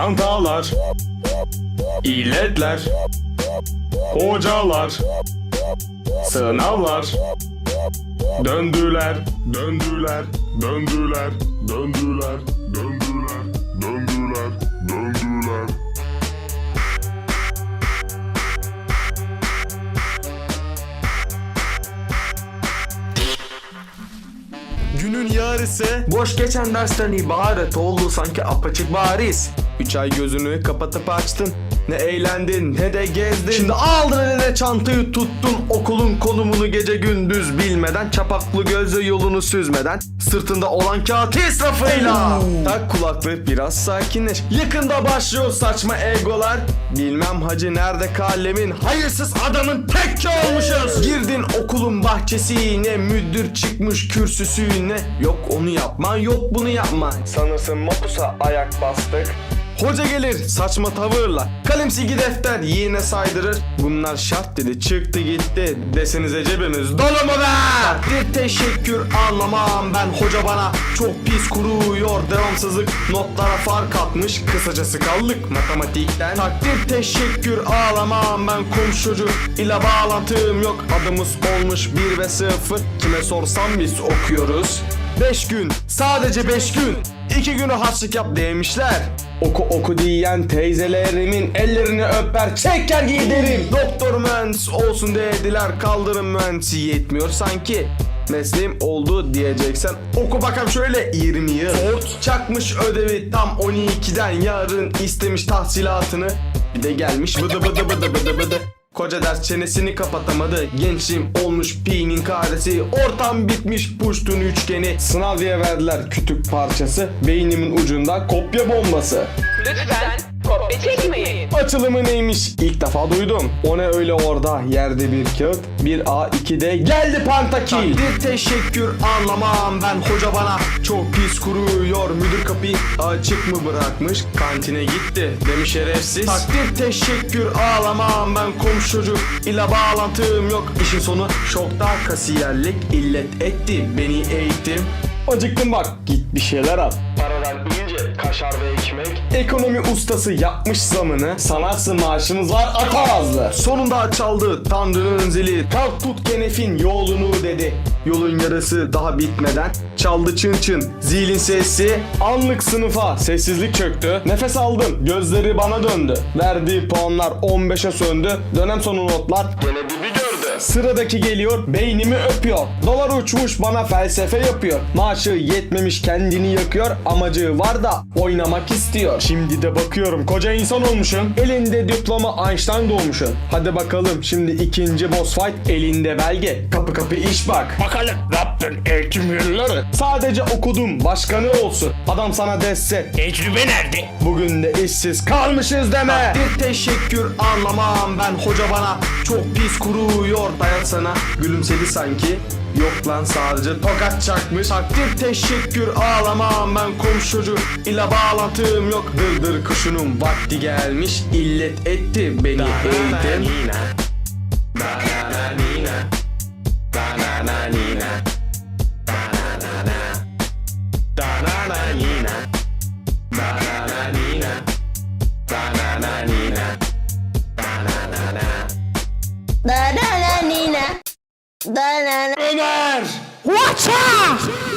çantalar, illetler, hocalar, sınavlar, döndüler, döndüler, döndüler, döndüler, döndüler, döndüler, döndüler. Günün yarısı boş geçen dersten ibaret oldu sanki apaçık bariz. Üç ay gözünü kapatıp açtın. Ne eğlendin ne de gezdin. Şimdi aldın eline çantayı tuttun okulun konumunu gece gündüz bilmeden çapaklı gözle yolunu süzmeden sırtında olan kağıt israfıyla. Tak kulaklığı biraz sakinleş. Yakında başlıyor saçma egolar. Bilmem hacı nerede kalemin hayırsız adamın tekke olmuşuz. Girdin okulun bahçesine müdür çıkmış kürsüsüne. Yok onu yapma yok bunu yapma. Sanırsın mapusa ayak bastık. Hoca gelir saçma tavırla. Kalem silgi defter yine saydırır. Bunlar şart dedi çıktı gitti. Desenize cebimiz dolu mu be? Bir teşekkür anlamam ben Hoca bana. Çok pis kuruyor Devamsızlık. Notlara fark atmış Kısacası kaldık matematikten. Takdir teşekkür ağlamam ben Komşucu. İle bağlantım yok Adımız olmuş 1 ve 0 Kime sorsam biz okuyoruz. 5 gün sadece 5 gün. 2 günü harçlık yap demişler Oku oku diyen teyzelerimin ellerini öper çeker giderim. Doktor mühendis olsun dediler kaldırım mühendisi yetmiyor. Sanki Mesleğim oldu diyeceksen oku bakalım şöyle 20 yıl. Ford çakmış ödevi tam 12'den yarın istemiş tahsilatını. Bir de gelmiş bıdı bıdı bıdı bıdı bıdı Koca ders çenesini kapatamadı. Gençliğim olmuş pi'nin karesi. Ortam bitmiş puştun üçgeni. Sınav diye verdiler kütük parçası. Beynimin ucunda kopya bombası. Lütfen. Açılımı neymiş? İlk defa duydum. O ne öyle orada yerde bir kağıt? Bir A2'de geldi pantakil Bir teşekkür anlamam ben. Hoca bana Çok pis kuruyor. Müdür kapıyı açık mı bırakmış? Kantine gitti demiş şerefsiz. Takdir teşekkür ağlamam ben. Komşucu ile bağlantım yok. İşin sonu şokta kasiyerlik illet etti. Beni eğitim Acıktım bak. Git bir şeyler al kaşar ve ekmek. Ekonomi ustası yapmış zamını. Sanatsın maaşımız var atamazdı Sonunda çaldı Tanrı'nın zili Kalk tut kenefin yolunu dedi. Yolun yarısı daha bitmeden Çaldı çın çın. Zilin sesi Anlık sınıfa sessizlik çöktü. Nefes aldım gözleri bana döndü. Verdiği puanlar 15'e söndü. Dönem sonu notlar. Gene dibi gördü Sıradaki geliyor beynimi öpüyor. Dolar uçmuş bana felsefe yapıyor. Maaşı yetmemiş kendini yakıyor. Amacı var da oynamak istiyor. Şimdi de bakıyorum koca insan olmuşsun Elinde diploma Einstein doğmuşsun Hadi bakalım şimdi ikinci boss fight. Elinde belge kapı kapı iş bak. Bakalım ne yaptın? Eğitim yılları? Sadece okudum başkanı olsun. Adam sana desse Tecrübe nerede? Bugün de işsiz kalmışız deme. Bir teşekkür anlamam ben hoca bana. Çok pis kuruyor dayat sana Gülümsedi sanki. Yok lan sadece tokat çakmış. Takdir teşekkür ağlamam ben komşucu. İle bağlantım yok. Dırdır kuşunun vakti gelmiş. İllet etti beni eğitim. Banana Nina. Banana. Ömer! Watch out!